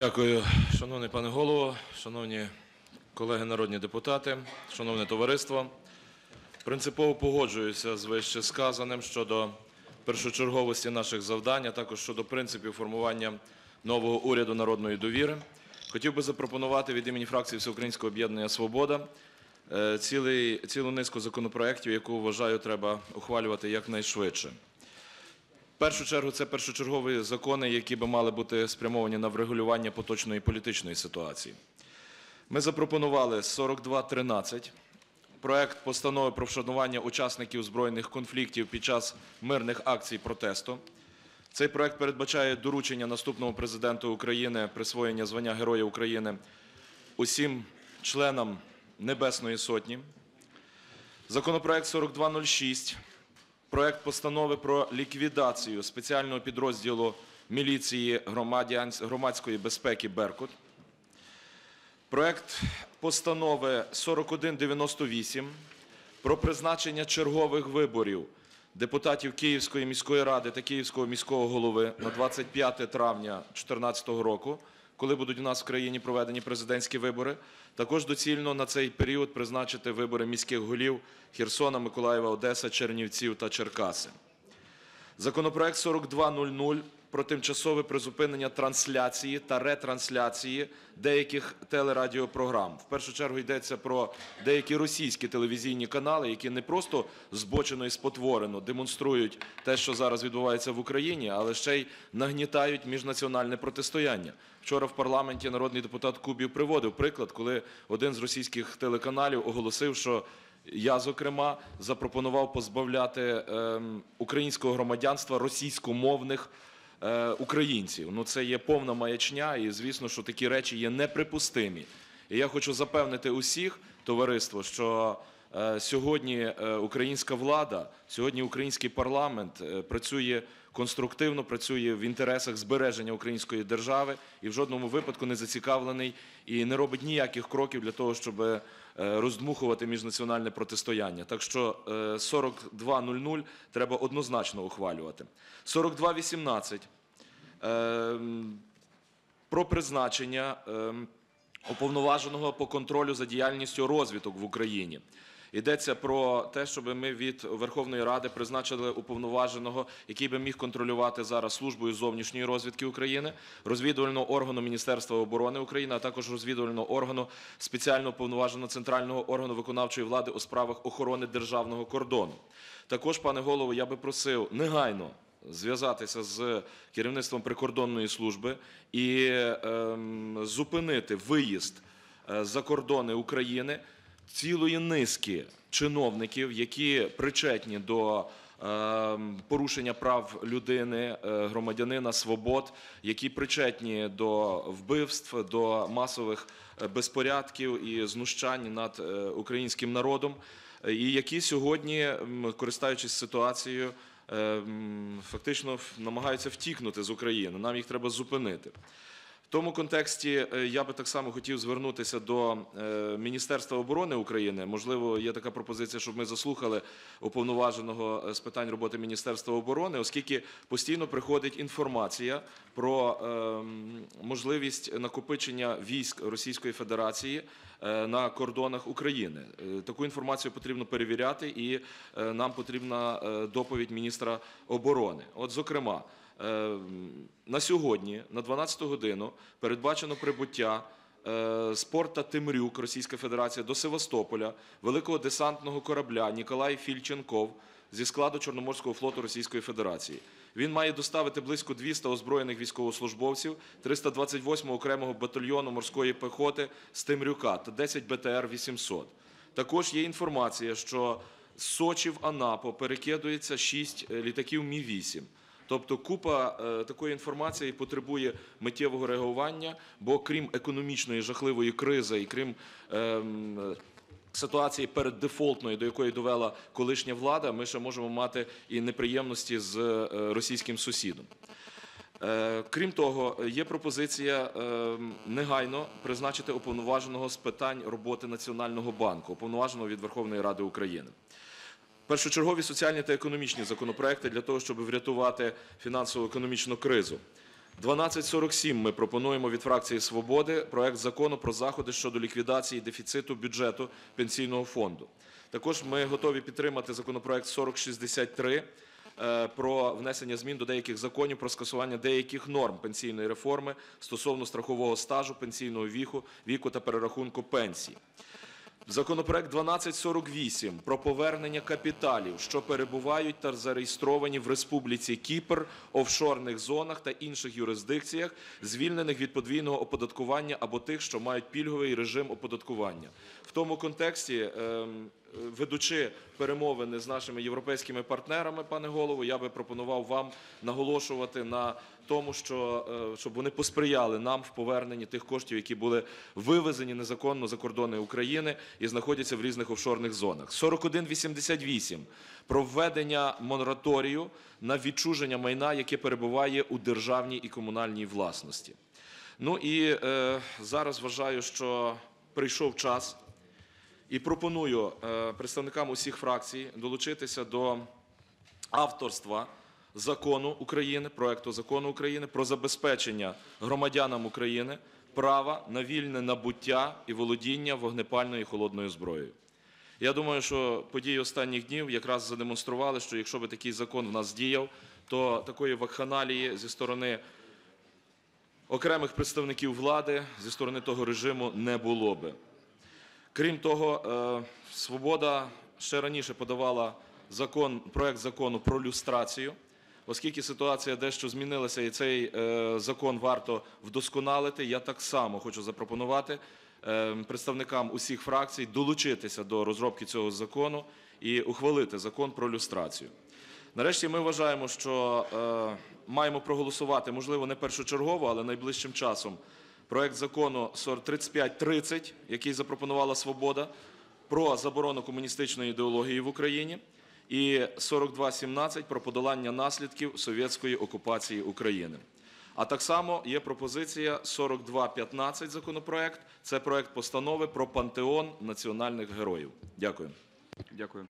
Дякую, шановний пане голово, шановні колеги народні депутати, шановне товариство. Принципово погоджуюся з вище сказаним щодо першочерговості наших завдань, а також щодо принципів формування нового уряду народної довіри. Хотів би запропонувати від імені фракції Всеукраїнського об'єднання Свобода е, цілу низку законопроєктів, яку вважаю треба ухвалювати якнайшвидше. В першу чергу це першочергові закони, які би мали бути спрямовані на врегулювання поточної політичної ситуації. Ми запропонували 4213, проект постанови про вшанування учасників збройних конфліктів під час мирних акцій протесту. Цей проект передбачає доручення наступному президенту України присвоєння звання Героя України усім членам Небесної Сотні. Законопроект 4206 проект постанови про ліквідацію спеціального підрозділу міліції громадської безпеки Беркут. Проект постанови 4198 про призначення чергових виборів депутатів Київської міської ради та Київського міського голови на 25 травня 2014 року, коли будуть у нас в країні проведені президентські вибори. Також доцільно на цей період призначити вибори міських голів Херсона, Миколаєва, Одеса, Чернівців та Черкаси. Законопроект 4200 про тимчасове призупинення трансляції та ретрансляції деяких телерадіопрограм. В першу чергу йдеться про деякі російські телевізійні канали, які не просто збочено і спотворено демонструють те, що зараз відбувається в Україні, але ще й нагнітають міжнаціональне протистояння. Вчора в парламенті народний депутат Кубів приводив приклад, коли один з російських телеканалів оголосив, що я, зокрема, запропонував позбавляти ем, українського громадянства російськомовних е, українців. Ну, це є повна маячня, і звісно, що такі речі є неприпустимі. І я хочу запевнити усіх, товариство, що е, сьогодні е, українська влада, сьогодні український парламент е, працює конструктивно, працює в інтересах збереження української держави і в жодному випадку не зацікавлений і не робить ніяких кроків для того, щоб е, роздмухувати міжнаціональне протистояння. Так що е, 42.00 треба однозначно ухвалювати. 42.18 е, про призначення уповноваженого по контролю за діяльністю розвиток в Україні. Йдеться про те, щоб ми від Верховної Ради призначили уповноваженого, який би міг контролювати зараз службою зовнішньої розвідки України, розвідувального органу Міністерства оборони України, а також розвідувального органу спеціально уповноваженого центрального органу виконавчої влади у справах охорони державного кордону. Також, пане голово, я би просив негайно зв'язатися з керівництвом прикордонної служби і ем, зупинити виїзд е, за кордони України цілої низки чиновників, які причетні до ем, порушення прав людини, е, громадянина, свобод, які причетні до вбивств, до масових е, безпорядків і знущань над е, українським народом, і які сьогодні, користуючись ситуацією, е, фактично намагаються втікнути з України. Нам їх треба зупинити. В тому контексті е, я би так само хотів звернутися до е, Міністерства оборони України. Можливо, є така пропозиція, щоб ми заслухали уповноваженого е, з питань роботи Міністерства оборони, оскільки постійно приходить інформація про ем, можливість накопичення військ Російської Федерації на кордонах України. Таку інформацію потрібно перевіряти, і нам потрібна доповідь міністра оборони. От, зокрема. Е, На сьогодні, на 12 годину, передбачено прибуття е, з порта Тимрюк, Російська Федерація, до Севастополя, великого десантного корабля Ніколай Фільченков зі складу Чорноморського флоту Російської Федерації. Він має доставити близько 200 озброєних військовослужбовців 328 окремого батальйону морської пехоти з Тимрюка та 10 БТР-800. Також є інформація, що з Сочі в Анапо перекидується 6 літаків Мі-8. Тобто купа е, такої інформації потребує миттєвого реагування, бо крім економічної жахливої кризи і крім ем, ситуації переддефолтної, до якої довела колишня влада, ми ще можемо мати і неприємності з е, російським сусідом. Е, Крім того, є пропозиція е, негайно призначити уповноваженого з питань роботи Національного банку, уповноваженого від Верховної Ради України. Першочергові соціальні та економічні законопроекти для того, щоб врятувати фінансово-економічну кризу. 1247 ми пропонуємо від фракції «Свободи» проект закону про заходи щодо ліквідації дефіциту бюджету пенсійного фонду. Також ми готові підтримати законопроект 4063 е, про внесення змін до деяких законів про скасування деяких норм пенсійної реформи стосовно страхового стажу, пенсійного віку, віку та перерахунку пенсій. Законопроект 1248 про повернення капіталів, що перебувають та зареєстровані в Республіці Кіпр, офшорних зонах та інших юрисдикціях, звільнених від подвійного оподаткування або тих, що мають пільговий режим оподаткування. В тому контексті, ем, ведучи перемовини з нашими європейськими партнерами, пане голово, я би пропонував вам наголошувати на тому, що е, щоб вони посприяли нам в поверненні тих коштів, які були вивезені незаконно за кордони України і знаходяться в різних офшорних зонах. 4188 про введення мораторію на відчуження майна, яке перебуває у державній і комунальній власності. Ну і е, зараз вважаю, що прийшов час і пропоную е, представникам усіх фракцій долучитися до авторства закону України, проекту закону України про забезпечення громадянам України права на вільне набуття і володіння вогнепальною і холодною зброєю. Я думаю, що події останніх днів якраз задемонстрували, що якщо би такий закон в нас діяв, то такої вакханалії зі сторони окремих представників влади, зі сторони того режиму не було би. Крім того, е, Свобода ще раніше подавала закон, проект закону про люстрацію, оскільки ситуація дещо змінилася, і цей е, закон варто вдосконалити. Я так само хочу запропонувати е, представникам усіх фракцій долучитися до розробки цього закону і ухвалити закон про люстрацію. Нарешті ми вважаємо, що маємо проголосувати, можливо, не першочергово, але найближчим часом проект закону 3530, який запропонувала Свобода, про заборону комуністичної ідеології в Україні, і 4217 про подолання наслідків совєтської окупації України. А так само є пропозиція 4215 законопроект. Це проект постанови про пантеон національних героїв. Дякую. Дякую.